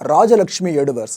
ராஜலக்ஷ்மி எடுவர்ஸ்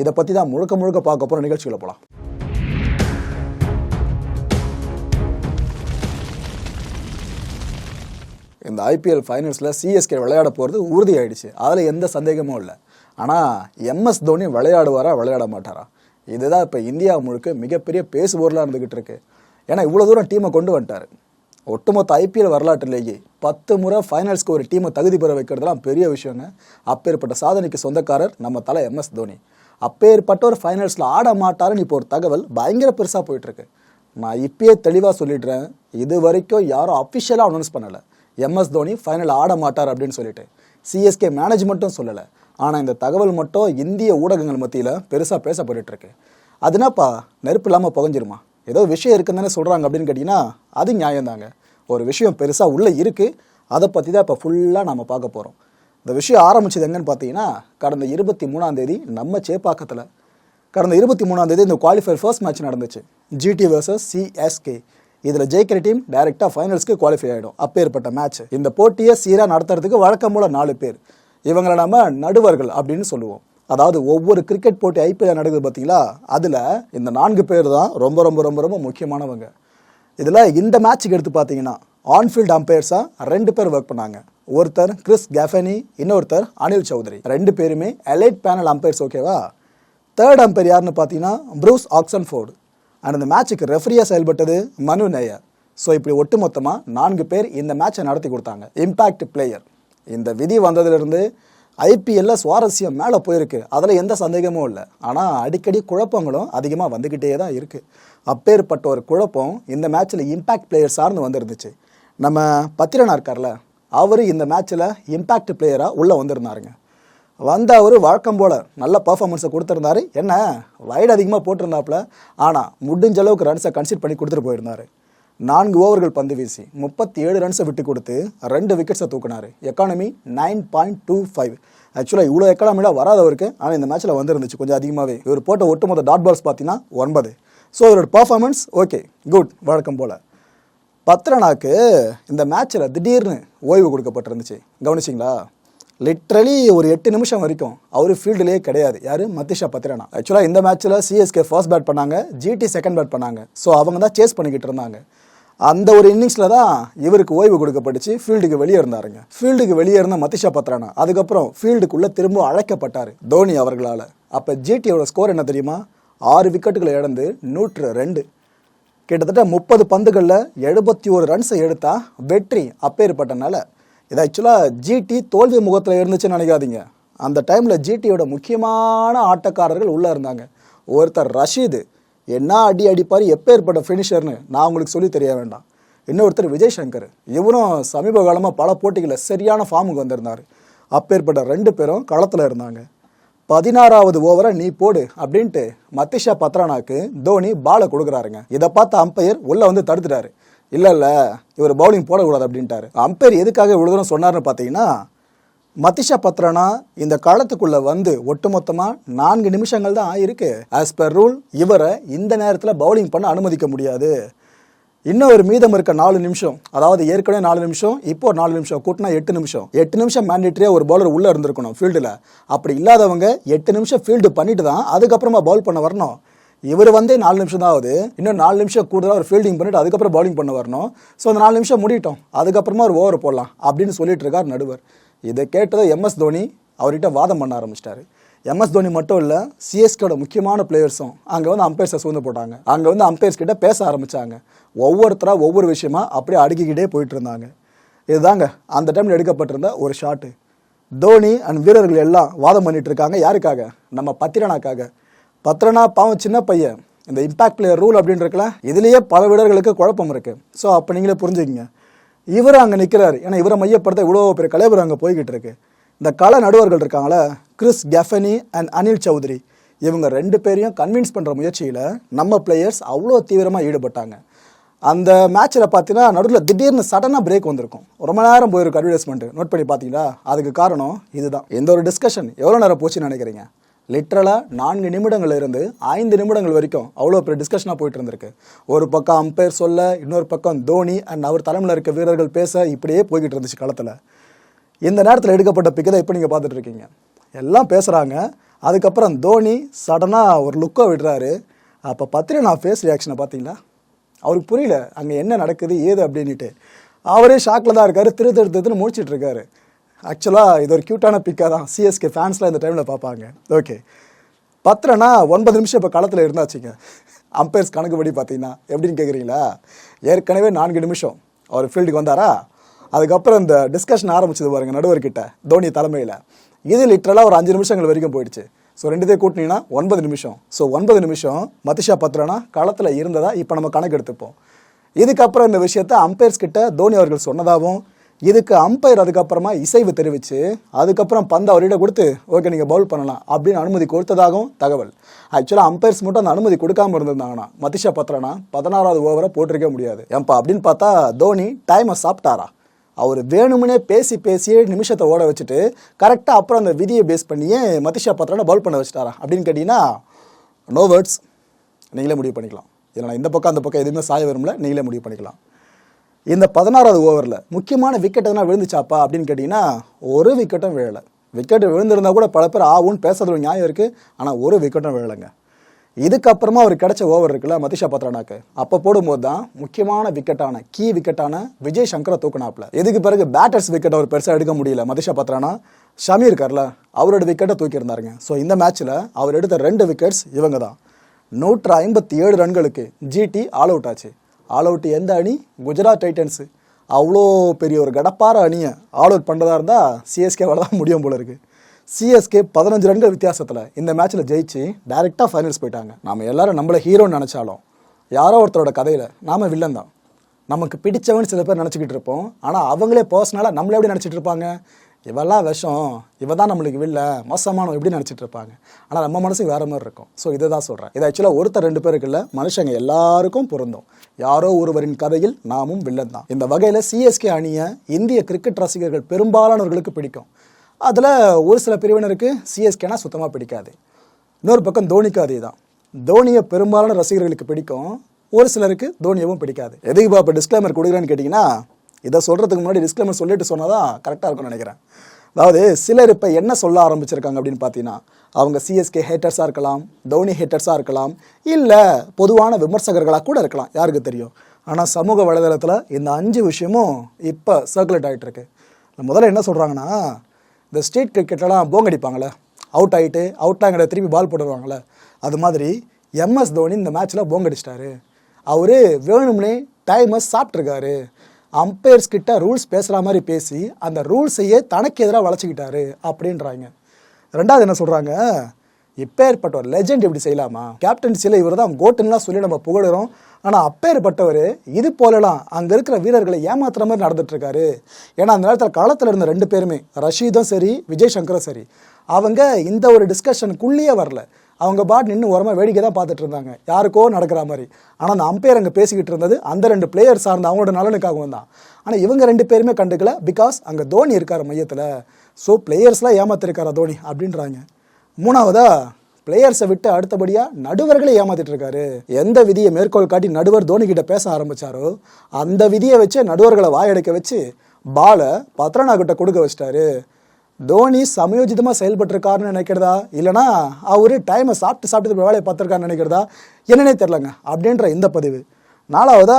இதை பத்தி தான் முழுக்க முழுக்க பார்க்க போற நிகழ்ச்சிகளை போலாம். இந்த ஐபிஎல் ஃபைனல்ஸில் சிஎஸ்கே விளையாட போகிறது உறுதி ஆயிடுச்சு அதில் எந்த சந்தேகமும் இல்லை. ஆனால் எம்எஸ் தோனி விளையாடுவாரா விளையாட மாட்டாரா? இதுதான் இப்போ இந்தியா முழுக்க மிகப்பெரிய பேசுபொருளாக இருந்துகிட்டு இருக்கு. ஏன்னா இவ்வளோ தூரம் டீமை கொண்டு வந்துட்டாரு. ஒட்டுமொத்த ஐபிஎல் வரலாற்றுலேயே பத்து முறை ஃபைனல்ஸ்க்கு ஒரு டீமை தகுதி பெற வைக்கிறதுலாம் பெரிய விஷயங்க. அப்பேற்பட்ட சாதனைக்கு சொந்தக்காரர் நம்ம தலை எம்எஸ் தோனி. அப்பேற்பட்ட ஒரு ஃபைனல்ஸில் ஆட மாட்டாருன்னு இப்போ ஒரு தகவல் பயங்கர பெருசாக போயிட்டுருக்கு. நான் இப்பயே தெளிவாக சொல்லிடுறேன். இது வரைக்கும் யாரும் அஃபிஷியலாக அனௌன்ஸ் பண்ணலை. எம்எஸ் தோனி ஃபைனல் ஆட மாட்டார் அப்படின்னு சொல்லிட்டு. சிஎஸ்கே மேனேஜ்மெண்ட்டும் சொல்லலை. ஆனால் இந்த தகவல் மட்டும் இந்திய ஊடகங்கள் மத்தியில் பெருசாக பேசப்பட்டுட்டு இருக்கு அதுனாப்பா நெருப்பு இல்லாமல் புகஞ்சிருமா? ஏதோ விஷயம் இருக்குன்னு தானே சொல்கிறாங்க அப்படின்னு கேட்டிங்கன்னா அது நியாயம்தாங்க. ஒரு விஷயம் பெருசாக உள்ளே இருக்குது அதை பற்றி தான் இப்போ ஃபுல்லாக நம்ம பார்க்க போகிறோம் இந்த விஷயம் ஆரம்பிச்சது எங்கன்னு பார்த்தீங்கன்னா கடந்த இருபத்தி மூணாம் தேதி நம்ம சேப்பாக்கத்தில். கடந்த இருபத்தி மூணாம் தேதி இந்த குவாலிஃபயர் ஃபர்ஸ்ட் மேட்ச் நடந்துச்சு. ஜிடி வர்சஸ் சிஎஸ்கே இதில் ஜெயிக்கிற டீம் டைரெக்டாக ஃபைனல்ஸ்க்கு குவாலிஃபை ஆகிடும் அப்பேற்பட்ட மேட்ச் இந்த போட்டியை சீராக நடத்துறதுக்கு வழக்கம் நாலு பேர். இவங்களை நம்ம நடுவர்கள் அப்படின்னு சொல்லுவோம். அதாவது ஒவ்வொரு கிரிக்கெட் போட்டி ஐபிஎல் நடக்குது பார்த்தீங்களா? அதில் இந்த நான்கு பேர் தான் ரொம்ப ரொம்ப ரொம்ப ரொம்ப முக்கியமானவங்க. இதில் இந்த மேட்ச்சுக்கு எடுத்து பார்த்தீங்கன்னா ஆன்ஃபீல்டு அம்பையர்ஸாக ரெண்டு பேர் ஒர்க் பண்ணாங்க. ஒருத்தர் கிறிஸ் கெஃபனி இன்னொருத்தர் அனில் சௌத்ரி. ரெண்டு பேருமே எலைட் பேனல் அம்பையர்ஸ் ஓகேவா தேர்ட் அம்பையர் யாருன்னு பார்த்தீங்கன்னா ப்ரூஸ் ஆக்சன்ஃபோர்டு அண்ட் இந்த மேட்சுக்கு ரெஃப்ரியாக செயல்பட்டது மனு நேயர். ஸோ இப்படி ஒட்டுமொத்தமாக நான்கு பேர் இந்த மேட்சை நடத்தி கொடுத்தாங்க. இம்பேக்ட் பிளேயர் இந்த விதி வந்ததுலேருந்து ஐபிஎல்ல சுவாரஸ்யம் மேலே போயிருக்கு. அதில் எந்த சந்தேகமும் இல்லை. ஆனால் அடிக்கடி குழப்பங்களும் அதிகமாக வந்துக்கிட்டே தான் இருக்குது அப்பேற்பட்ட ஒரு குழப்பம் இந்த மேட்ச்சில் இம்பேக்ட் பிளேயர் சார்ந்து வந்துருந்துச்சு. நம்ம பத்திரனா இருக்கார்ல அவர் இந்த மேட்ச்சில் இம்பேக்ட் பிளேயராக உள்ளே வந்திருந்தாருங்க. வந்த அவர் வழக்கம் போல் நல்ல பர்ஃபார்மன்ஸை கொடுத்துருந்தாரு. என்ன? வைடு அதிகமாக போட்டிருந்தாப்புல. ஆனால் முடிஞ்ச அளவுக்கு ரன்ஸை கன்சிட் பண்ணி கொடுத்துட்டு போயிருந்தாரு. நான்கு ஓவர்கள் பந்து வீசி முப்பத்தி ஏழு ரன்ஸை விட்டு கொடுத்து ரெண்டு விக்கெட்ஸை தூக்குனாரு. Economy nine point two five ஆக்சுவலாக இவ்வளோ எக்கானமியில் வராதவருக்கு ஆனால் இந்த மேட்ச்சில் வந்துருந்துச்சு. கொஞ்சம் அதிகமாகவே இவர் போட்ட ஒட்டுமொத்த டாட் பால்ஸ் பார்த்தீங்கன்னா ஒன்பது. ஸோ இவரோட பர்ஃபார்மன்ஸ் ஓகே குட் வழக்கம் போல். பத்ரனாக்கு இந்த மேட்ச்சில் திடீர்னு ஓய்வு கொடுக்கப்பட்டிருந்துச்சு. கவனிச்சிங்களா? லிட்ரலி ஒரு எட்டு நிமிஷம் வரைக்கும் அவர் ஃபீல்டுலேயே கிடையாது. யார்? மத்திஷா பத்திரனா ஆக்சுவலாக இந்த மேட்ச்சில் சிஎஸ்கே ஃபர்ஸ்ட் பேட் பண்ணாங்க ஜிடி செகண்ட் பேட் பண்ணாங்க. ஸோ அவங்க தான் சேஸ் பண்ணிக்கிட்டு இருந்தாங்க. அந்த ஒரு இன்னிங்ஸில் தான் இவருக்கு ஓய்வு கொடுக்கப்பட்டுச்சு. ஃபீல்டுக்கு வெளியே இருந்தாருங்க. ஃபீல்டுக்கு வெளியே இருந்த மத்திஷா பத்ரானா அதுக்கப்புறம் ஃபீல்டுக்குள்ளே திரும்ப அழைக்கப்பட்டார் தோனி அவர்களால். அப்போ ஜிடியோட ஸ்கோர் என்ன தெரியுமா? ஆறு விக்கெட்டுகளை இழந்து நூற்று ரெண்டு. கிட்டத்தட்ட முப்பது பந்துகளில் எழுபத்தி ஒரு ரன்ஸை எடுத்தால் வெற்றி அப்பேற்பட்டனால இது ஆக்சுவலாக ஜிடி தோல்வி முகத்தில் இருந்துச்சுன்னு நினைக்காதீங்க. அந்த டைமில் ஜிடியோட முக்கியமான ஆட்டக்காரர்கள் உள்ளே இருந்தாங்க. ஒருத்தர் ரஷீது என்ன அடி அடிப்பார் எப்பேற்பட்ட ஃபினிஷர்னு நான் உங்களுக்கு சொல்லி தெரிய வேண்டாம். இன்னொருத்தர் விஜய் சங்கர் இவரும் சமீப காலமாக பல போட்டிகளில் சரியான ஃபார்முக்கு வந்திருந்தார். அப்பேற்பட்ட ரெண்டு பேரும் களத்தில் இருந்தாங்க. பதினாறாவது ஓவரை நீ போடு அப்படின்ட்டு மத்திஷா பத்ரானாக்கு தோனி பாலை கொடுக்குறாருங்க. இதை பார்த்த அம்பையர் உள்ளே வந்து தடுத்துட்டாரு. இல்லை இல்லை இவர் பவுலிங் போடக்கூடாது அப்படின்ட்டாரு. அம்பையர் எதுக்காக இவ்வளவு தூரம் சொன்னார்னு பார்த்தீங்கன்னா மதிஷா பத்திரனா இந்த காலத்துக்குள்ள வந்து ஒட்டுமொத்தமா நான்கு நிமிஷங்கள் தான் ஆயிருக்கு. ஆஸ் பர் ரூல் இவரை இந்த நேரத்தில் பவுலிங் பண்ண அனுமதிக்க முடியாது. இன்னும் ஒரு மீதம் இருக்க நாலு நிமிஷம் அதாவது ஏற்கனவே நாலு நிமிஷம் இப்போ ஒரு நாலு நிமிஷம் கூட்டினா எட்டு நிமிஷம். எட்டு நிமிஷம் மேண்டேட்டரியாக ஒரு பவுலர் உள்ளே இருந்திருக்கணும் ஃபீல்டில் அப்படி இல்லாதவங்க எட்டு நிமிஷம் ஃபீல்டு பண்ணிட்டு தான் அதுக்கப்புறமா பவுல் பண்ண வரணும். இவர் வந்தே நாலு நிமிஷம் தான் ஆகுது. இன்னும் நாலு நிமிஷம் கூடுதலாக ஒரு ஃபீல்டிங் பண்ணிட்டு அதுக்கப்புறம் பவுலிங் பண்ண வரணும். ஸோ அந்த நாலு நிமிஷம் முடிட்டோம் அதுக்கப்புறமா ஒரு ஓவர் போடலாம் அப்படின்னு சொல்லிட்டு இருக்கார் நடுவர். இதை கேட்டதை எம்எஸ் தோனி அவர்கிட்ட வாதம் பண்ண ஆரம்பிச்சிட்டாரு. எம்எஸ் தோனி மட்டும் இல்லை சிஎஸ்கேட முக்கியமான பிளேயர்ஸும் அங்கே வந்து அம்பையர்ஸை சூழ்ந்து போட்டாங்க. அங்கே வந்து அம்பையர்ஸ் கிட்ட பேச ஆரம்பித்தாங்க ஒவ்வொருத்தராக ஒவ்வொரு விஷயமா அப்படியே அடுக்கிக்கிட்டே போயிட்டு இருந்தாங்க. இதுதாங்க அந்த டைமில் எடுக்கப்பட்டிருந்த ஒரு ஷாட்டு தோனி அண்ட் வீரர்கள் எல்லாம் வாதம் பண்ணிட்டு இருக்காங்க. யாருக்காக? நம்ம பத்திரனாக்காக. பத்திரனா பாவம் சின்ன பையன். இந்த இம்பாக்ட் பிளேயர் ரூல் அப்படின்னு இருக்குல்ல இதுலேயே பல வீரர்களுக்கு குழப்பம் இருக்குது ஸோ அப்போ நீங்களே புரிஞ்சுக்கிங்க. இவர் அங்கே நிற்கிறாரு ஏன்னா இவரை மையப்படுத்த இவ்வளோ பெரிய கலைவர் அங்கே போய்கிட்டு இருக்கு இந்த கள நடுவர்கள் இருக்காங்களே Chris Gaffaney and Anil Chaudhary இவங்க ரெண்டு பேரையும் கன்வின்ஸ் பண்ணுற முயற்சியில் நம்ம பிளேயர்ஸ் அவ்வளோ தீவிரமாக ஈடுபட்டாங்க. அந்த மேட்ச்சில் பார்த்தீங்கன்னா நடுவில் திடீர்னு சடனாக பிரேக் வந்திருக்கும். ரொம்ப நேரம் போயிருக்கு அட்வர்டைஸ்மெண்ட் நோட் பண்ணி பார்த்தீங்களா அதுக்கு காரணம் இதுதான். எந்த ஒரு டிஸ்கஷன் எவ்வளோ நேரம் போச்சுன்னு நினைக்கிறீங்க? லிட்ரலாக நான்கு நிமிடங்கள்ல இருந்து ஐந்து நிமிடங்கள் வரைக்கும் அவ்வளோ பெரிய டிஸ்கஷனாக போயிட்டு இருந்திருக்கு. ஒரு பக்கம் அம்பையர் சொல்ல இன்னொரு பக்கம் தோனி அண்ட் அவர் தலைமையில் இருக்க வீரர்கள் பேச இப்படியே போய்கிட்டு இருந்துச்சு களத்தில். இந்த நேரத்தில் எடுக்கப்பட்ட பிக்கை தான் இப்போ நீங்கள் பார்த்துட்டு இருக்கீங்க. எல்லாம் பேசுகிறாங்க அதுக்கப்புறம் தோனி சடனாக ஒரு லுக்கை விடுறாரு. அப்போ பத்திரிகை நான் ஃபேஸ் ரியாக்ஷனை பார்த்தீங்களா? அவருக்கு புரியல. அங்கே என்ன நடக்குது ஏது அப்படின்ட்டு அவரே ஷாக்கில் தான் இருக்காரு. திரு திரு முடிச்சிட்டு இருக்காரு. ஆக்சுவலாக இது ஒரு க்யூட்டான பிக்காக தான். சிஎஸ்கே ஃபேன்ஸ்லாம் இந்த டைமில் பார்ப்பாங்க. ஓகே பத்திரனா ஒன்பது நிமிஷம் இப்போ களத்தில் இருந்தாச்சுங்க அம்பையர்ஸ் கணக்குப்படி பார்த்தீங்கன்னா எப்படின்னு கேட்குறீங்களா ஏற்கனவே நான்கு நிமிஷம். அவர் ஃபீல்டுக்கு வந்தாரா? அதுக்கப்புறம் இந்த டிஸ்கஷன் ஆரம்பிச்சது பாருங்கள் நடுவர்கிட்ட தோனி தலைமையில். இது லிட்ரலாக ஒரு அஞ்சு நிமிஷங்கள் வரைக்கும் போயிடுச்சு. ஸோ ரெண்டுத்தையும் கூட்டினீங்கன்னா ஒன்பது நிமிஷம். ஸோ ஒன்பது நிமிஷம் மதிஷா பத்ரனா களத்தில் இருந்ததா? இப்போ நம்ம கணக்கு எடுத்துப்போம். இதுக்கப்புறம் இந்த விஷயத்த அம்பையர்ஸ் கிட்ட தோனி அவர்கள் சொன்னதாகவும் இதுக்கு அம்பையர் அதுக்கப்புறமா இசைவு தெரிவித்து அதுக்கப்புறம் பந்து அவர்கிட்ட கொடுத்து ஓகே நீங்கள் பவுல் பண்ணலாம் அப்படின்னு அனுமதி கொடுத்ததாகவும் தகவல். ஆக்சுவலாக அம்பையர்ஸ் மட்டும் அந்த அனுமதி கொடுக்காம இருந்திருந்தாங்கன்னா மதிஷா பத்திரனா பதினாறாவது ஓவரை போட்டிருக்க முடியாது. ஏன்பா அப்படின்னு பார்த்தா தோனி டைமை சாப்பிட்டாரா? அவர் வேணும்னே பேசி பேசியே நிமிஷத்தை ஓட வச்சுட்டு கரெக்டாக அப்புறம் அந்த விதியை பேஸ் பண்ணியே மதிஷா பத்திரனை பவுல் பண்ண வச்சுட்டாரா? அப்படின்னு கேட்டிங்கன்னா நோ வேர்ட்ஸ் நீங்களே முடிவு பண்ணிக்கலாம். இதில் நான் இந்த பக்கம் அந்த பக்கம் எதுவுமே சாய விரும்பல நீங்களே முடிவு பண்ணிக்கலாம். இந்த பதினாறாவது ஓவரில் முக்கியமான விக்கெட் எதனா விழுந்துச்சாப்பா அப்படின்னு கேட்டிங்கன்னா ஒரு விக்கெட்டும் விழலை. விக்கெட் விழுந்திருந்தால் கூட பல பேர் ஆகும்னு பேசுறது நியாயம் இருக்குது ஆனால் ஒரு விக்கெட்டும் விழலைங்க. இதுக்கப்புறமா அவர் கிடைச்ச ஓவர் இருக்குல்ல மதிஷா பத்ரானாக்கு. அப்போ போடும்போது தான் முக்கியமான விக்கெட்டான கீ விக்கெட்டான விஜய் சங்கரை தூக்குனாப்ல இதுக்கு பிறகு பேட்டர்ஸ் விக்கெட் அவர் பெருசாக எடுக்க முடியல மதிஷா பத்ரானா. ஷமி இருக்கார்ல அவரோட விக்கெட்டை தூக்கியிருந்தாருங்க. ஸோ இந்த மேட்ச்சில் அவர் எடுத்த ரெண்டு விக்கெட்ஸ் இவங்க தான். நூற்று ஐம்பத்தி ஏழு ரன்களுக்கு ஜிடி ஆல் அவுட் ஆச்சு. ஆல் அவுட் எந்த அணி? குஜராத் டைட்டன்ஸு. அவ்வளோ பெரிய ஒரு கடப்பார அணியை ஆல் அவுட் பண்ணுறதா இருந்தால் சிஎஸ்கேவால் தான் முடியும் போல இருக்குது சிஎஸ்கே பதினஞ்சு ரெண்டு வித்தியாசத்தில் இந்த மேட்ச்சில் ஜெயிச்சு டைரெக்டாக ஃபைனல்ஸ் போயிட்டாங்க. நம்ம எல்லாரும் நம்மளை ஹீரோன்னு நினச்சாலும் யாரோ ஒருத்தரோட கதையில் நாம வில்லன் தான். நமக்கு பிடிச்சவன் சில பேர் நினச்சிக்கிட்டு இருப்போம். ஆனால் அவங்களே பர்சனலாக நம்மளே எப்படி நினச்சிட்டு இருப்பாங்க? இவெல்லாம் விஷம் இவ தான் நம்மளுக்கு வில்ல மோசமானவன் எப்படி நினச்சிட்டு இருப்பாங்க. ஆனால் நம்ம மனசுக்கு வேற மாதிரி இருக்கும். ஸோ இதை தான் சொல்கிறேன் இது ஆக்சுவலாக ஒருத்தர் ரெண்டு பேருக்கு இல்லை மனுஷங்க எல்லாருக்கும் பொருந்தும். யாரோ ஒருவரின் கதையில் நாமும் வில்லன் தான். இந்த வகையில் சிஎஸ்கே அணியை இந்திய கிரிக்கெட் ரசிகர்கள் பெரும்பாலானவர்களுக்கு பிடிக்கும். அதில் ஒரு சில பிரிவினருக்கு சிஎஸ்கேனா சுத்தமாக பிடிக்காது. இன்னொரு பக்கம் தோனிக்கு அதே தான் தோனியை பெரும்பாலான ரசிகர்களுக்கு பிடிக்கும். ஒரு சிலருக்கு தோனியவும் பிடிக்காது. எதுக்கு இப்போ டிஸ்க்ளைமர் கொடுக்குறேன்னு கேட்டிங்கன்னா இதை சொல்கிறதுக்கு முன்னாடி டிஸ்க்ளைமர் சொல்லிட்டு சொன்னால் தான் கரெக்டாக இருக்கும்னு நினைக்கிறேன். அதாவது சிலர் இப்போ என்ன சொல்ல ஆரம்பிச்சிருக்காங்க அப்படின்னு பார்த்தீங்கன்னா அவங்க சிஎஸ்கே ஹேட்டர்ஸாக இருக்கலாம் தோனி ஹேட்டர்ஸாக இருக்கலாம் இல்லை பொதுவான விமர்சகர்களாக கூட இருக்கலாம் யாருக்கு தெரியும்? ஆனால் சமூக வலைதளத்தில் இந்த அஞ்சு விஷயமும் இப்போ சர்க்குலேட் ஆகிட்டுருக்கு முதல்ல என்ன சொல்கிறாங்கன்னா இந்த ஸ்ட்ரீட் கிரிக்கெட்லாம் போங் அடிப்பாங்களே அவுட் ஆகிட்டு அவுட் ஆகிட திருப்பி பால் போட்டுருவாங்களே அது மாதிரி எம்எஸ் தோனி இந்த மேட்ச்சில் போங் அடிச்சிட்டாரு. அவர் வேணும்னே டைமை சாப்பிட்ருக்காரு அம்பையர்ஸ் கிட்ட ரூல்ஸ் பேசுகிற மாதிரி பேசி அந்த ரூல்ஸையே தனக்கு எதிராக வளைச்சிக்கிட்டாரு அப்படின்றாங்க. ரெண்டாவது என்ன சொல்கிறாங்க இப்பேற்பட்ட ஒரு லெஜெண்ட் இப்படி செய்யலாமா? கேப்டன்சியில் இவர் தான் கோட்டுன்னுலாம் சொல்லி நம்ம புகழுறோம். ஆனால் அப்பேற்பட்டவர் இது போலலாம் அங்கே இருக்கிற வீரர்களை ஏமாத்துற மாதிரி நடந்துட்டுருக்காரு. ஏன்னா அந்த நேரத்தில் களத்தில் இருந்த ரெண்டு பேருமே ரஷீதும் சரி விஜய் சங்கரும் சரி அவங்க இந்த ஒரு டிஸ்கஷனுக்குள்ளேயே வரல. அவங்க பாட் நின்று ஓரமாக வேடிக்கை தான் பார்த்துட்டு இருந்தாங்க. யாருக்கோ நடக்கிற மாதிரி. ஆனால் அந்த அம்பையர் அங்கே பேசிக்கிட்டு இருந்தது அந்த ரெண்டு பிளேயர் சார்ந்த அவங்களோட நலனுக்காகவும் தான். ஆனால் இவங்க ரெண்டு பேருமே கண்டுக்கல பிகாஸ் அங்கே தோனி இருக்கார் மையத்தில். ஸோ பிளேயர்ஸ்லாம் ஏமாத்திருக்காரா தோனி? அப்படின்றாங்க. மூணாவதா பிளேயர்ஸை விட்டு அடுத்தபடியாக நடுவர்களை ஏமாத்திட்டு இருக்காரு. எந்த விதியை மேற்கோள் காட்டி நடுவர் தோனி கிட்ட பேச ஆரம்பிச்சாரோ அந்த விதியை வச்சு நடுவர்களை வாயடைக்க வச்சு பாலை பத்ரனா கிட்ட கொடுக்க வச்சிட்டாரு. தோனி சமயோஜிதமாக செயல்பட்டிருக்காருன்னு நினைக்கிறதா? இல்லைனா அவர் டைமை சாப்பிட்டு சாப்பிட்டு வேலையை பார்த்துருக்காருன்னு நினைக்கிறதா? என்னன்னே தெரிலங்க அப்படின்ற இந்த பதிவு. நாலாவதா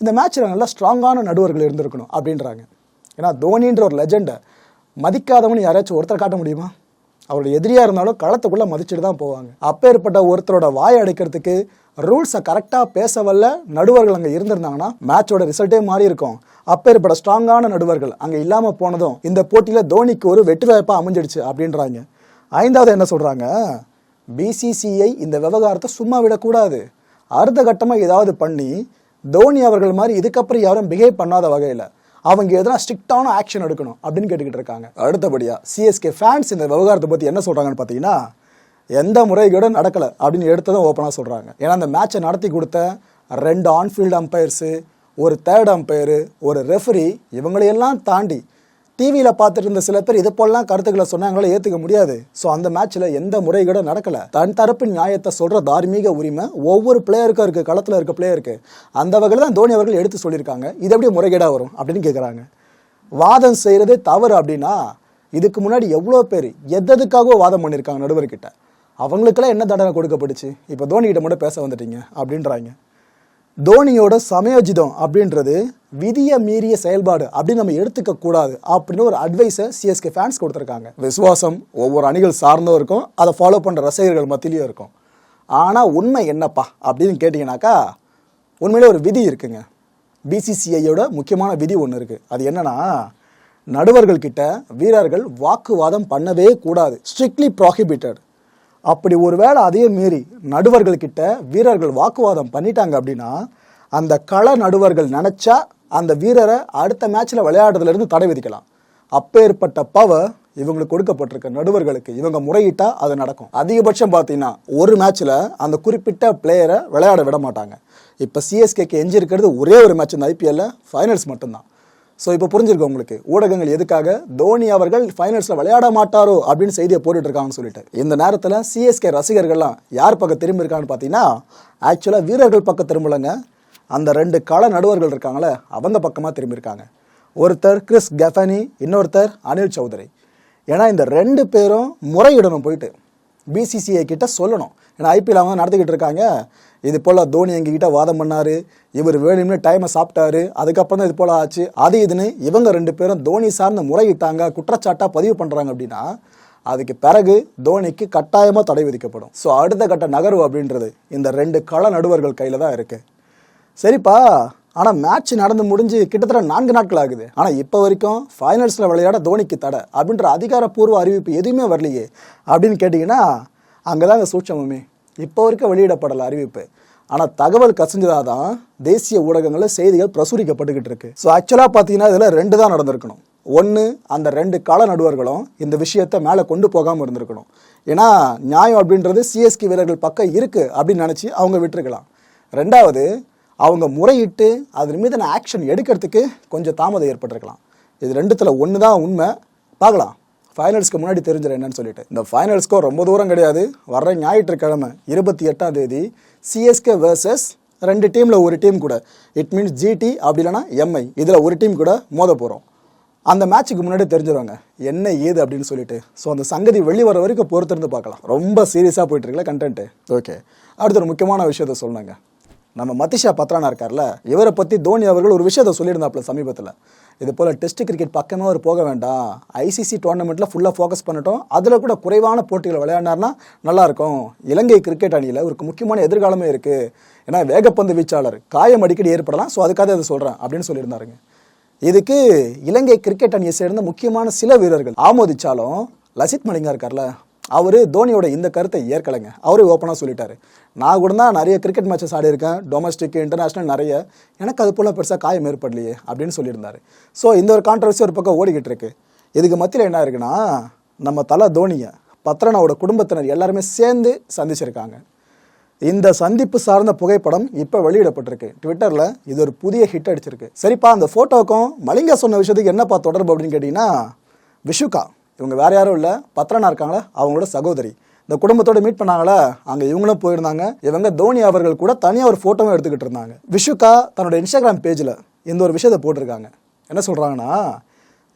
இந்த மேட்ச்சில் நல்லா ஸ்ட்ராங்கான நடுவர்கள் இருந்திருக்கணும் அப்படின்றாங்க. ஏன்னா தோனின்ற ஒரு லெஜெண்டை மதிக்காதவன் யாராச்சும் ஒருத்தர் காட்ட முடியுமா? அவரோட எதிரியாக இருந்தாலும் களத்துக்குள்ளே மதிச்சுட்டு தான் போவாங்க. அப்பேற்பட்ட ஒருத்தரோட வாய் அடைக்கிறதுக்கு ரூல்ஸை கரெக்டாக பேச வல்ல நடுவர்கள் அங்கே இருந்திருந்தாங்கன்னா மேட்சோட ரிசல்ட்டே மாறி இருக்கும் அப்பேற்பட ஸ்ட்ராங்கான நடுவர்கள் அங்கே இல்லாமல் போனதும் இந்த போட்டியில் தோனிக்கு ஒரு வெற்றி வாய்ப்பாக அமைஞ்சிடுச்சு அப்படின்றாங்க. ஐந்தாவது என்ன சொல்கிறாங்க பிசிசிஐ இந்த விவகாரத்தை சும்மா விடக்கூடாது. அடுத்த கட்டமாக ஏதாவது பண்ணி தோனி அவர்கள் மாதிரி இதுக்கப்புறம் யாரும் பிஹேவ் பண்ணாத வகையில் அவங்க எதனா ஸ்ட்ரிக்டான ஆக்ஷன் எடுக்கணும் அப்படின்னு கேட்டுக்கிட்டு இருக்காங்க. அடுத்தபடியாக சிஎஸ்கே ஃபேன்ஸ் இந்த விவகாரத்தை பற்றி என்ன சொல்கிறாங்கன்னு பார்த்தீங்கன்னா எந்த முறைகேடும் நடக்கலை அப்படின்னு எடுத்ததும் ஓப்பனாக சொல்கிறாங்க ஏன்னா அந்த மேட்சை நடத்தி கொடுத்த ரெண்டு ஆன்ஃபீல்டு அம்பையர்ஸு ஒரு தேர்ட் அம்பையரு ஒரு ரெஃபரி இவங்களையெல்லாம் தாண்டி டிவியில் பார்த்துட்டு இருந்த சில பேர் இது போலலாம் கருத்துக்களை சொன்னாங்களே ஏற்றுக்க முடியாது. ஸோ அந்த மேட்ச்சில் எந்த முறைகேடும் நடக்கலை. தன் தரப்பு நியாயத்தை சொல்கிற தார்மீக உரிமை ஒவ்வொரு பிளேயருக்கும் இருக்குது களத்தில் இருக்க பிளேயருக்கு அந்த வகையில் தான் தோனி அவர்கள் எடுத்து சொல்லியிருக்காங்க. இது எப்படி முறைகேடாக வரும் அப்படின்னு கேட்குறாங்க வாதம் செய்கிறதே தவறு அப்படின்னா இதுக்கு முன்னாடி எவ்வளோ பேர் எதற்காகவோ வாதம் பண்ணியிருக்காங்க நடுவர்கிட்ட. அவங்களுக்கெல்லாம் என்ன தண்டனை கொடுக்கப்பட்டுச்சு இப்போ தோனிகிட்ட மட்டும் பேச வந்துட்டீங்க அப்படின்றாங்க. தோனியோட சமயோஜிதம் அப்படின்றது விதியை மீறிய செயல்பாடு அப்படின்னு நம்ம எடுத்துக்க கூடாது அப்படின்னு ஒரு அட்வைஸை சிஎஸ்கே ஃபேன்ஸ் கொடுத்துருக்காங்க. விசுவாசம் ஒவ்வொரு அணிகள் சார்ந்தும் இருக்கும். அதை ஃபாலோ பண்ணுற ரசிகர்கள் மத்தியிலையும் இருக்கும். ஆனால் உண்மை என்னப்பா அப்படின்னு கேட்டிங்கனாக்கா உண்மையிலே ஒரு விதி இருக்குங்க. பிசிசிஐயோட முக்கியமான விதி ஒன்று இருக்குது அது என்னன்னா நடுவர்கள்கிட்ட வீரர்கள் வாக்குவாதம் பண்ணவே கூடாது. ஸ்ட்ரிக்ட்லி ப்ராஹிபிட்டட் அப்படி ஒருவேளை அதையும் மீறி நடுவர்கள்கிட்ட வீரர்கள் வாக்குவாதம் பண்ணிட்டாங்க அப்படின்னா அந்த கள நடுவர்கள் நினச்சா அந்த வீரரை அடுத்த மேட்ச்சில் விளையாடுறதுலேருந்து தடை விதிக்கலாம். அப்பேற்பட்ட பவர் இவங்களுக்கு கொடுக்கப்பட்டிருக்க. நடுவர்களுக்கு இவங்க முறையிட்டால் அது நடக்கும். அதிகபட்சம் பார்த்தீங்கன்னா ஒரு மேட்ச்சில் அந்த குறிப்பிட்ட பிளேயரை விளையாட விட மாட்டாங்க. இப்போ சிஎஸ்கேக்கு எஞ்சி இருக்கிறது ஒரே ஒரு மேட்ச் இந்த ஐபிஎல்ல ஃபைனல்ஸ் மட்டும்தான். ஸோ இப்போ புரிஞ்சிருக்கு உங்களுக்கு. ஊடகங்கள் எதுக்காக? தோனி அவர்கள் ஃபைனல்ஸில் விளையாட மாட்டாரோ அப்படின்னு செய்தியை போட்டுட்டு இருக்காங்கன்னு சொல்லிட்டு. இந்த நேரத்தில் சிஎஸ்கே ரசிகர்கள்லாம் யார் பக்கம் திரும்பி இருக்கான்னு பார்த்தீங்கன்னா ஆக்சுவலாக வீரர்கள் பக்கம் திரும்பலைங்க. அந்த ரெண்டு கள நடுவர்கள் இருக்காங்களே அவங்க பக்கமாக திரும்பியிருக்காங்க ஒருத்தர் கிறிஸ் கெஃபனி இன்னொருத்தர் அனில் சௌதரி. ஏன்னா இந்த ரெண்டு பேரும் முறையிடணும் போயிட்டு. பிசிசிஐ கிட்ட சொல்லணும். ஏன்னா ஐபிஎல் அவங்க நடத்திக்கிட்டு இருக்காங்க. இது போல் தோனி எங்ககிட்ட வாதம் பண்ணாரு. இவர் வேணும்னு டைமை சாப்பிட்டாரு. அதுக்கப்புறம் தான் இது போல் ஆச்சு. அது இதுன்னு இவங்க ரெண்டு பேரும் தோனி சார்ந்து முறையிட்டாங்க. குற்றச்சாட்டாக பதிவு பண்ணுறாங்க அப்படின்னா அதுக்கு பிறகு தோனிக்கு கட்டாயமாக தடை விதிக்கப்படும். ஸோ அடுத்த கட்ட நகர்வு அப்படின்றது இந்த ரெண்டு கள நடுவர்கள் கையில் தான் இருக்குது சரிப்பா. ஆனால் மேட்ச் நடந்து முடிஞ்சு கிட்டத்தட்ட நான்கு நாட்கள் ஆகுது. ஆனால் இப்போ வரைக்கும் ஃபைனல்ஸில் விளையாட தோனிக்கு தடை அப்படின்ற அதிகாரப்பூர்வ அறிவிப்பு எதுவுமே வரலையே அப்படின்னு கேட்டிங்கன்னா அங்கே தாங்க சூட்சமுமே இப்போ வரைக்கும் வெளியிடப்படலை அறிவிப்பு. ஆனால் தகவல் கசிஞ்சதாக தான் தேசிய ஊடகங்களில் செய்திகள் பிரசுரிக்கப்பட்டுக்கிட்டு இருக்கு. ஸோ ஆக்சுவலாக பார்த்தீங்கன்னா இதில் ரெண்டு தான் நடந்திருக்கணும். ஒன்று அந்த ரெண்டு கால நடுவர்களும் இந்த விஷயத்தை மேலே கொண்டு போகாமல் இருந்திருக்கணும். ஏன்னா நியாயம் அப்படின்றது சிஎஸ்கே வீரர்கள் பக்கம் இருக்குது அப்படின்னு நினச்சி அவங்க விட்டுருக்கலாம். ரெண்டாவது அவங்க முறையிட்டு அதன் மீதான ஆக்ஷன் எடுக்கிறதுக்கு கொஞ்சம் தாமதம் ஏற்பட்டிருக்கலாம். இது ரெண்டுத்தில் ஒன்று தான் உண்மை. பார்க்கலாம். ஃபைனல்ஸ்க்கு முன்னாடி தெரிஞ்சிடும் என்னன்னு சொல்லிட்டு. இந்த ஃபைனல்ஸ்க்கோ ரொம்ப தூரம் கிடையாது. வர்ற ஞாயிற்றுக்கிழமை இருபத்தி எட்டாம் தேதி சிஎஸ்கே வர்சஸ் ரெண்டு டீமில் ஒரு டீம் கூட. இட் மீன்ஸ் ஜிடி அப்படி இல்லைன்னா எம்ஐ இதில் ஒரு டீம் கூட மோத போகிறோம் அந்த மேட்ச்சுக்கு முன்னாடி தெரிஞ்சிருவாங்க. என்ன ஏது அப்படின்னு சொல்லிட்டு. ஸோ அந்த சங்கதி வெளி வர வரைக்கும் பொறுத்திருந்து பார்க்கலாம். ரொம்ப சீரியஸாக போயிட்டு கண்டென்ட்டு ஓகே அடுத்த ஒரு முக்கியமான விஷயத்த சொன்னாங்க நம்ம மதிஷா பத்ரானா இருக்கார்ல இவரை பற்றி தோனி அவர்கள் ஒரு விஷயத்தை சொல்லியிருந்தாப்புல சமீபத்தில். இது போல் டெஸ்ட் கிரிக்கெட் பக்கமே அவர் போக வேண்டாம். ஐசிசி டோர்னமெண்ட்டில் ஃபுல்லாக ஃபோக்கஸ் பண்ணட்டும். அதில் கூட குறைவான போட்டிகள் விளையாடினார்னா நல்லாயிருக்கும் இலங்கை கிரிக்கெட் அணியில் ஒரு முக்கியமான எதிர்காலமே இருக்குது ஏன்னா வேகப்பந்து வீச்சாளர் காயம் அடிக்கடி ஏற்படலாம். ஸோ அதுக்காக அதை சொல்கிறேன் அப்படின்னு சொல்லியிருந்தாருங்க. இதுக்கு இலங்கை கிரிக்கெட் அணியை சேர்ந்த முக்கியமான சில வீரர்கள் ஆமோதிச்சாலும் லசித் மலிங்கா இருக்கார்ல அவர் தோனியோட இந்த கருத்தை ஏற்கலைங்க. அவரே ஓப்பனாக சொல்லிட்டாரு. நான் கூட தான் நிறைய கிரிக்கெட் மேட்சஸ் ஆடி இருக்கேன் டொமஸ்டிக் இன்டர்நேஷனல் நிறைய. எனக்கு அது போல் பெருசாக காயம் ஏற்படலையே அப்படின்னு சொல்லியிருந்தார். ஸோ இந்த ஒரு கான்ட்ரவர்சி ஒரு பக்கம் ஓடிக்கிட்டு இருக்கு. இதுக்கு மத்தியில் என்ன இருக்குன்னா நம்ம தலை தோனியை பத்ரனாவோட குடும்பத்தினர் எல்லாருமே சேர்ந்து சந்திச்சிருக்காங்க. இந்த சந்திப்பு சார்ந்த புகைப்படம் இப்போ வெளியிடப்பட்டிருக்கு. ட்விட்டரில் இது ஒரு புதிய ஹிட் அடிச்சிருக்கு. சரிப்பா அந்த ஃபோட்டோக்கும் மலிங்கா சொன்ன விஷயத்துக்கு என்னப்பா தொடர்பு அப்படின்னு கேட்டிங்கன்னா விஷுகா. இவங்க வேறு யாரும் இல்லை. பத்ரனா இருக்காங்களா? அவங்களோட சகோதரி. இந்த குடும்பத்தோட மீட் பண்ணாங்களா? அங்கே இவங்களும் போயிருந்தாங்க. இவங்க தோனி அவர்கள் கூட தனியாக ஒரு ஃபோட்டோவும் எடுத்துக்கிட்டு இருந்தாங்க. விஷுக்கா தன்னோட இன்ஸ்டாகிராம் பேஜில் இந்த ஒரு விஷயத்தை போட்டிருக்காங்க. என்ன சொல்கிறாங்கன்னா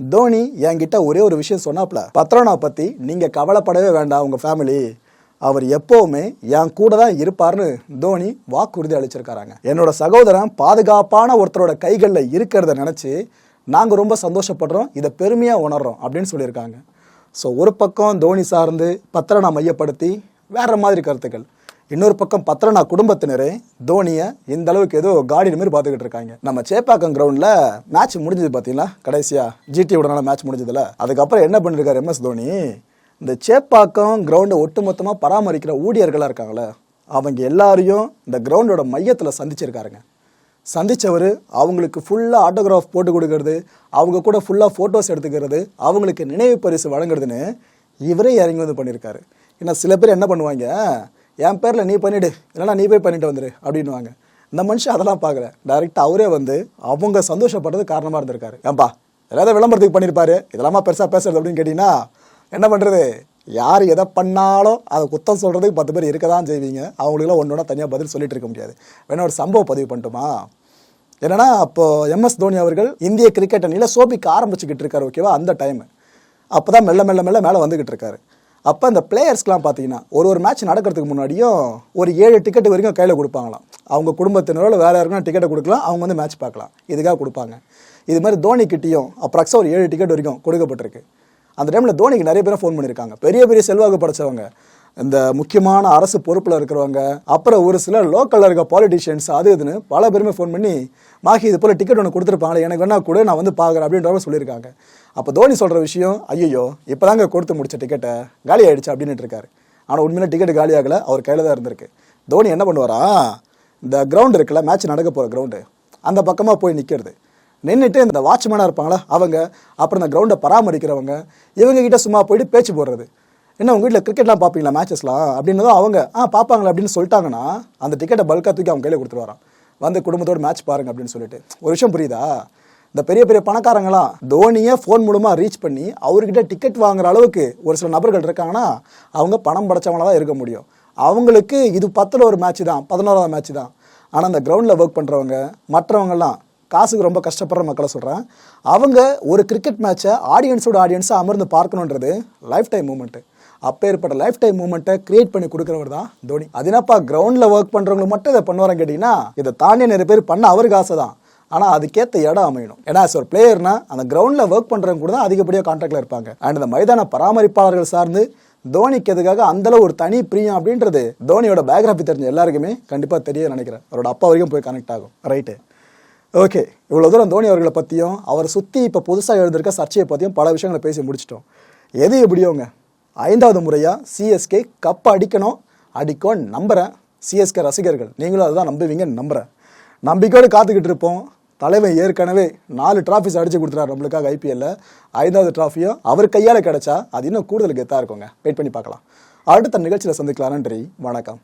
தோனி என்கிட்ட ஒரே ஒரு விஷயம் சொன்னாப்ல. பத்ரனா பற்றி நீங்கள் கவலைப்படவே வேண்டாம் உங்கள் ஃபேமிலி அவர் எப்போவுமே என் கூட தான் இருப்பார்னு தோனி வாக்குறுதி அளிச்சிருக்காராங்க. என்னோட சகோதரன் பாதுகாப்பான ஒருத்தரோட கைகளில் இருக்கிறத நினச்சி நாங்கள் ரொம்ப சந்தோஷப்படுறோம். இதை பெருமையாக உணர்றோம். அப்படின்னு சொல்லியிருக்காங்க. ஸோ ஒரு பக்கம் தோனி சார்ந்து பத்திரனா மையப்படுத்தி வேற மாதிரி கருத்துக்கள். இன்னொரு பக்கம் பத்திரனா குடும்பத்தினரே தோனியை இந்த அளவுக்கு ஏதோ கார்டியன் மாதிரி பார்த்துக்கிட்டு இருக்காங்க. நம்ம சேப்பாக்கம் கிரவுண்டில் மேட்ச் முடிஞ்சது பார்த்தீங்களா? கடைசியா ஜிடி உடனால மேட்ச் முடிஞ்சதுல. அதுக்கப்புறம் என்ன பண்ணிருக்காரு எம்எஸ் தோனி? இந்த சேப்பாக்கம் கிரவுண்டை ஒட்டுமொத்தமாக பராமரிக்கிற ஊழியர்களாக இருக்காங்களே அவங்க எல்லாரையும் இந்த கிரவுண்டோட மையத்தில் சந்திச்சிருக்காருங்க. சந்தித்தவர் அவங்களுக்கு ஃபுல்லாக ஆட்டோகிராஃப் போட்டு கொடுக்கறது அவங்க கூட ஃபுல்லாக ஃபோட்டோஸ் எடுத்துக்கிறது அவங்களுக்கு நினைவு பரிசு வழங்குறதுன்னு இவரே இறங்கி வந்து பண்ணியிருக்காரு ஏன்னா சில பேர் என்ன பண்ணுவாங்க என் பேரில் நீ பண்ணிடு இல்லைன்னா நீ போய் பண்ணிட்டு வந்துடு அப்படின்னுவாங்க. இந்த மனுஷன் அதெல்லாம் பார்க்கல. டைரெக்டாக அவரே வந்து அவங்க சந்தோஷப்படுறது காரணமாக இருந்திருக்காரு. ஏன்பா ஏதாவது விளம்பரத்துக்கு பண்ணியிருப்பாரு இதெல்லாமா பெருசாக பேசுறது அப்படின்னு கேட்டிங்கன்னா என்ன பண்ணுறது யார் எதை பண்ணாலும் அதை குத்தம் சொல்கிறதுக்கு பத்து பேர் இருக்க தான் செய்வீங்க அவங்களுக்குலாம் ஒன்று தனியாக பதில் சொல்லிட்டு இருக்க முடியாது. வேணா ஒரு சம்பவம் பதிவு பண்ணட்டுமா? என்னென்னா அப்போ எம்எஸ் தோனி அவர்கள் இந்திய கிரிக்கெட் அணியில் சோபிக்க ஆரம்பிச்சுக்கிட்டு இருக்காரு ஓகேவா அந்த டைம் அப்போ தான் மெல்ல மெல்ல மெல்ல மேலே வந்துக்கிட்டு இருக்காரு. அப்போ இந்த பிளேயர்ஸ்க்குலாம் பார்த்தீங்கன்னா ஒரு ஒரு மேட்ச் நடக்கிறதுக்கு முன்னாடியும் ஒரு ஏழு டிக்கெட் வரைக்கும் கையில் கொடுப்பாங்களாம். அவங்க குடும்பத்தினரோ இல்லை வேறு யாருக்கும் டிக்கெட்டை கொடுக்கலாம் அவங்க வந்து மேட்ச் பார்க்கலாம். இதுக்காக கொடுப்பாங்க. இது மாதிரி தோனி கிட்டேயும் அப்ராக்ஸாக ஒரு ஏழு டிக்கெட் வரைக்கும் கொடுக்கப்பட்டிருக்கு. அந்த டைமில் தோனிக்கு நிறைய பேரும் ஃபோன் பண்ணியிருக்காங்க பெரிய பெரிய செல்வாக்கு படைச்சவங்க. இந்த முக்கியமான அரசு பொறுப்பில் இருக்கிறவங்க அப்புறம் ஒரு சில லோக்கலில் இருக்க பாலிட்டிஷியன்ஸ் அது இதுன்னு பல பேருமே ஃபோன் பண்ணி மாஹி இது போல் டிக்கெட் ஒன்று கொடுத்துருப்பாங்களே எனக்கு வேணா கூட நான் வந்து பார்க்குறேன் அப்படின்ற சொல்லியிருக்காங்க. அப்போ தோனி சொல்கிற விஷயம் ஐயோ இப்போ தாங்க கொடுத்து முடிச்ச டிக்கெட்டை காலி ஆகிடுச்சு அப்படின்ட்டு இருக்காரு. ஆனால் உண்மையில டிக்கெட் காலி ஆகலை அவர் கையில் தான் இருந்திருக்கு. தோனி என்ன பண்ணுவாரா இந்த கிரவுண்ட் இருக்குல்ல மேட்ச் நடக்க போகிற கிரவுண்டு அந்த பக்கமாக போய் நிற்கிறது நின்றுட்டு இந்த வாட்ச்மேனாக இருப்பாங்களா? அவங்க அப்புறம் இந்த கிரவுண்டை பராமரிக்கிறவங்க இவங்க கிட்டே சும்மா போயிட்டு பேச்சு போடுறது. என்ன உங்கள் வீட்டில் கிரிக்கெட்லாம் பார்ப்பீங்களா மேட்சஸ்லாம் அப்படின்னதும் அவங்க ஆ பார்ப்பாங்களா அப்படின்னு சொல்லிட்டாங்கன்னா அந்த டிக்கெட்டை பல்காக தூக்கி அவங்க கையில் கொடுத்துருவாராம் வந்து குடும்பத்தோட மேட்ச் பாருங்க அப்படின்னு சொல்லிட்டு. ஒரு விஷயம் புரியுதா? இந்த பெரிய பெரிய பணக்காரங்களாம் தோனியை ஃபோன் மூலமாக ரீச் பண்ணி அவர்கிட்ட டிக்கெட் வாங்குற அளவுக்கு ஒரு சில நபர்கள் இருக்காங்கன்னா அவங்க பணம் படைச்சவங்களா தான் இருக்க முடியும். அவங்களுக்கு இது பத்தில் ஒரு மேட்ச் தான் பதினோராவது மேட்ச் தான். ஆனால் அந்த கிரவுண்டில் ஒர்க் பண்ணுறவங்க மற்றவங்கெல்லாம் காசுக்கு ரொம்ப கஷ்டப்படுற மக்களை சொல்கிறேன் அவங்க ஒரு கிரிக்கெட் மேட்சை ஆடியன்ஸோட ஆடியன்ஸாக அமர்ந்து பார்க்கணுன்றது லைஃப் டைம் மூமெண்ட்டு அப்பேற்பட்ட லைஃப் டைம் மூமெண்ட்டை கிரியேட் பண்ணி கொடுக்குறவர் தான் தோனி. அது என்னப்பா கிரவுண்டில் ஒர்க் பண்ணுறவங்களுக்கு மட்டும் இதை பண்ணுவாரன்னு கேட்டிங்கன்னா இதை தாண்டி நிறைய பேர் பண்ண அவருக்கு ஆசை தான். ஆனால் அதுக்கேற்ற இடம் அமையணும். ஏன்னா as ஒரு பிளேயர்னா அந்த கிரவுண்டில் ஒர்க் பண்ணுறவங்க கூட தான் அதிகப்படியாக கான்டாக்டில் இருப்பாங்க. அண்ட் இந்த மைதான பராமரிப்பாளர்கள் சார்ந்து தோனிக்கு எதுக்காக அந்தளவு ஒரு தனி பிரியம் அப்படின்றது தோனியோட பேக்ராஃபி தெரிஞ்ச எல்லாருக்குமே கண்டிப்பாக தெரிய நினைக்கிறேன். அவரோட அப்பா வரைக்கும் போய் கனெக்ட் ஆகும். ரைட்டு ஓகே இவ்வளோ தூரம் தோனி அவர்களை பற்றியும் அவரை சுற்றி இப்போ புதுசாக எழுந்திருக்க சர்ச்சையை பற்றியும் பல விஷயங்களை பேசி முடிச்சிட்டோம். எது எப்படியோங்க? ஐந்தாவது முறையாக சிஎஸ்கே கப் அடிக்கணும். அடிக்கும் நம்புகிறேன் சிஎஸ்கே ரசிகர்கள். நீங்களும் அதுதான் நம்புவீங்கன்னு நம்புகிறேன் நம்பிக்கையோடு காத்துக்கிட்டு இருப்போம். தலைவன் ஏற்கனவே நாலு ட்ராஃபிஸ் அடித்து கொடுத்துறாரு நம்மளுக்காக ஐபிஎல்ல ஐந்தாவது ட்ராஃபியும் அவர் கையால் கிடைச்சா அது இன்னும் கூடுதல் கெத்தாக இருக்குங்க. வெயிட் பண்ணி பார்க்கலாம். அடுத்த நிகழ்ச்சியில் சந்திக்கலாம். நன்றி. வணக்கம்.